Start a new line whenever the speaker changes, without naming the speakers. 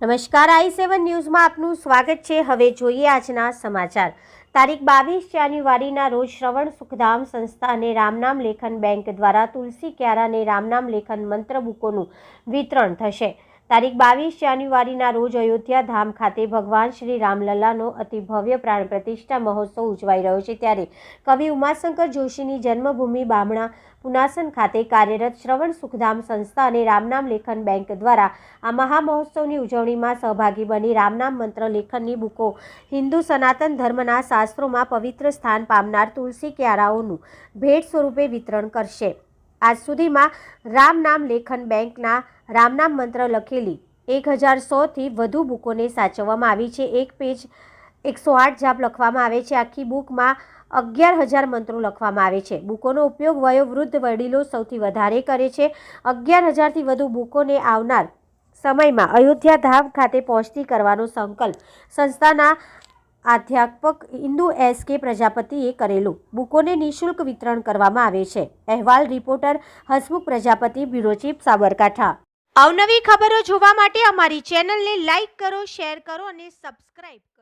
નમસ્કાર, આઈ સેવન ન્યૂઝમાં આપનું સ્વાગત છે. હવે જોઈએ આજના સમાચાર. તારીખ બાવીસ જાન્યુઆરીના રોજ શ્રવણ સુખધામ સંસ્થા અને રામનામ લેખન બેંક દ્વારા તુલસી ક્યારા અને રામનામ લેખન મંત્ર બુકોનું વિતરણ થશે. તારીખ બાવીસ જાન્યુઆરીના રોજ અયોધ્યા ધામ ખાતે ભગવાન શ્રી રામલલ્લાનો અતિ ભવ્ય પ્રાણ પ્રતિષ્ઠા મહોત્સવ ઉજવાઈ રહ્યો છે. ત્યારે કવિ ઉમાશંકર જોશીની જન્મભૂમિ બામણા પુનાસન ખાતે કાર્યરત શ્રવણ સુખધામ સંસ્થા અને રામનામ લેખન બેંક દ્વારા આ મહામહોત્સવની ઉજવણીમાં સહભાગી બની રામનામ મંત્ર લેખનની બુકો હિન્દુ સનાતન ધર્મના શાસ્ત્રોમાં પવિત્ર સ્થાન પામનાર તુલસી ક્યારાઓનું ભેટ સ્વરૂપે વિતરણ કરશે. આજ સુધીમાં રામ નામ લેખન બેંકના રામનામ મંત્ર લખેલી એક હજાર સોથી વધુ બુકોને સાચવવામાં આવી છે. એક પેજ એકસો આઠ જાપ લખવામાં આવે છે. આખી બુકમાં અગિયાર હજાર મંત્રો લખવામાં આવે છે. બુકોનો ઉપયોગ વયોવૃદ્ધ વડીલો સૌથી વધારે કરે છે. અગિયાર હજારથી વધુ બુકોને આવનાર સમયમાં અયોધ્યા ધામ ખાતે પહોંચતી કરવાનો સંકલ્પ સંસ્થાના અધ્યાપક ઇન્દુ એસ કે પ્રજાપતિએ કરેલું. બુકોને નિઃશુલ્ક વિતરણ કરવામાં આવે છે. અહેવાલ reporter Hasmukh Prajapati, bureau chief Sabarkantha. અવનવી ખબરો જોવા માટે અમારી ચેનલને લાઈક કરો, શેર કરો અને સબસ્ક્રાઇબ કરો.